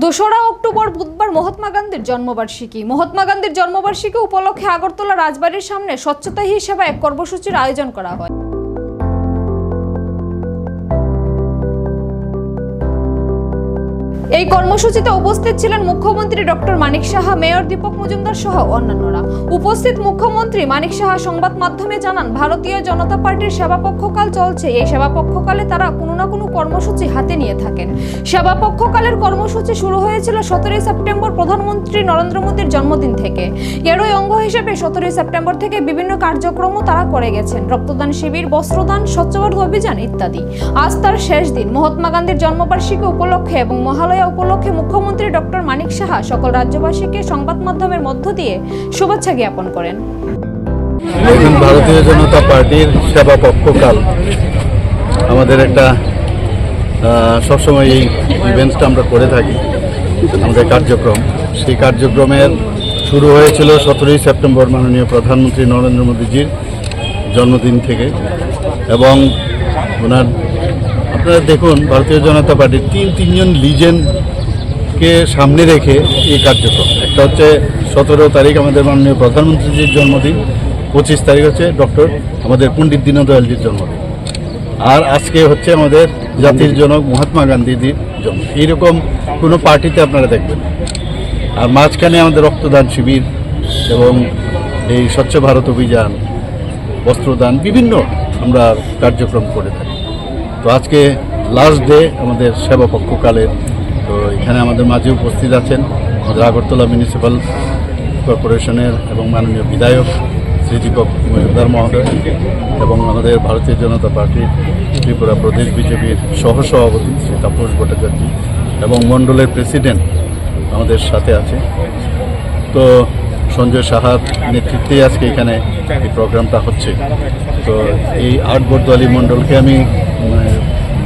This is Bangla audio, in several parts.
দোসরা অক্টোবর বুধবার মহাত্মা গান্ধীর জন্মবার্ষিকী। মহাত্মা গান্ধীর জন্মবার্ষিকী উপলক্ষে আগরতলা রাজবাড়ির সামনে স্বচ্ছতা হিসেবে এক কর্মসূচির আয়োজন করা হয়। এই কর্মসূচিতে উপস্থিত ছিলেন মুখ্যমন্ত্রী ডক্টর মানিক সাহা, মেয়র দীপক মজুমদার সহ অন্যান্যরা। উপস্থিত মুখ্যমন্ত্রী মানিক সাহা সংবাদ মাধ্যমে জানান, ভারতীয় জনতা পার্টির সেবা পক্ষকাল চলছে। এই সেবা পক্ষকালে তারা কর্মসূচি হাতে নিয়ে থাকেন। সেবাপক্ষকালের কর্মসূচি শুরু হয়েছিল সতেরোই সেপ্টেম্বর প্রধানমন্ত্রী নরেন্দ্র মোদীর জন্মদিন থেকে। এরই অঙ্গ হিসেবে সতেরোই সেপ্টেম্বর থেকে বিভিন্ন কার্যক্রমও তারা করে গেছেন। রক্তদান শিবির, বস্ত্রদান স্বচ্ছ ভারত অভিযান ইত্যাদি। আজ তার শেষ দিন। মহাত্মা গান্ধীর জন্মবার্ষিকী উপলক্ষে এবং মহালয়া উপলক্ষে মুখ্যমন্ত্রী ডক্টর মানিক সাহা সকল রাজ্যবাসীকে সংবাদ মাধ্যমের মধ্য দিয়ে শুভেচ্ছা জ্ঞাপন করেন। ভারতীয় জনতা পার্টির সেবা পক্ষকাল আমাদের একটা সবসময় এই ইভেন্টসটা আমরা করে থাকি, আমাদের কার্যক্রম। সেই কার্যক্রমের শুরু হয়েছিল সতেরোই সেপ্টেম্বর মাননীয় প্রধানমন্ত্রী নরেন্দ্র মোদীজির জন্মদিন থেকে এবং ওনার, আপনারা দেখুন, ভারতীয় জনতা পার্টির তিন, তিনজন লিজেন্ডকে সামনে রেখে এই কার্যক্রম। একটা হচ্ছে সতেরো তারিখ আমাদের মাননীয় প্রধানমন্ত্রীজির জন্মদিন, পঁচিশ তারিখ হচ্ছে ডক্টর আমাদের পণ্ডিত দীনদয়ালজির জন্মদিন। আর আজকে হচ্ছে আমাদের জাতির জনক মহাত্মা গান্ধীজির জন্ম। এইরকম কোনো পার্টিতে আপনারা দেখবেন আর মাঝখানে আমাদের রক্তদান শিবির এবং এই স্বচ্ছ ভারত অভিযান, বস্ত্রদান, বিভিন্ন আমরা কার্যক্রম করে থাকি। তো আজকে লাস্ট ডে আমাদের সেবা পক্ষকালের তো এখানে আমাদের মাঝে উপস্থিত আছেন আমাদের আগরতলা মিউনিসিপ্যাল কর্পোরেশনের এবং মাননীয় বিধায়ক দীপক মজুমদার মহোদয় এবং আমাদের ভারতীয় জনতা পার্টির ত্রিপুরা প্রদেশ বিজেপির সহসভাপতি শ্রী তাপস ভট্টাচার্য এবং মণ্ডলের প্রেসিডেন্ট আমাদের সাথে আছে। তো সঞ্জয় সাহার নেতৃত্বেই আজকে এখানে এই প্রোগ্রামটা হচ্ছে। তো এই আট বর্দোয়ালি মণ্ডলকে আমি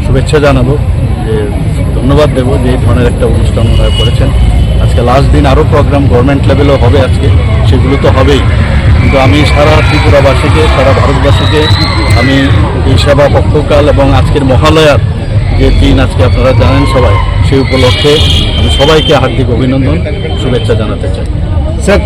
শুভেচ্ছা জানাব, যে ধন্যবাদ দেবো যে এই ধরনের একটা অনুষ্ঠান ওনারা করেছেন। আজকে লাস্ট দিন আরও প্রোগ্রাম গভর্নমেন্ট লেভেলও হবে আজকে, সেগুলো তো হবেই। কিন্তু আমি সারা ত্রিপুরাবাসীকে, সারা ভারতবাসীকে আমি এই সেবা পক্ষকাল এবং আজকের মহালয়ার যে দিন আজকে আপনারা জানেন সবাই, সেই উপলক্ষে আমি সবাইকে হার্দিক অভিনন্দন, শুভেচ্ছা জানাতে চাই। স্যার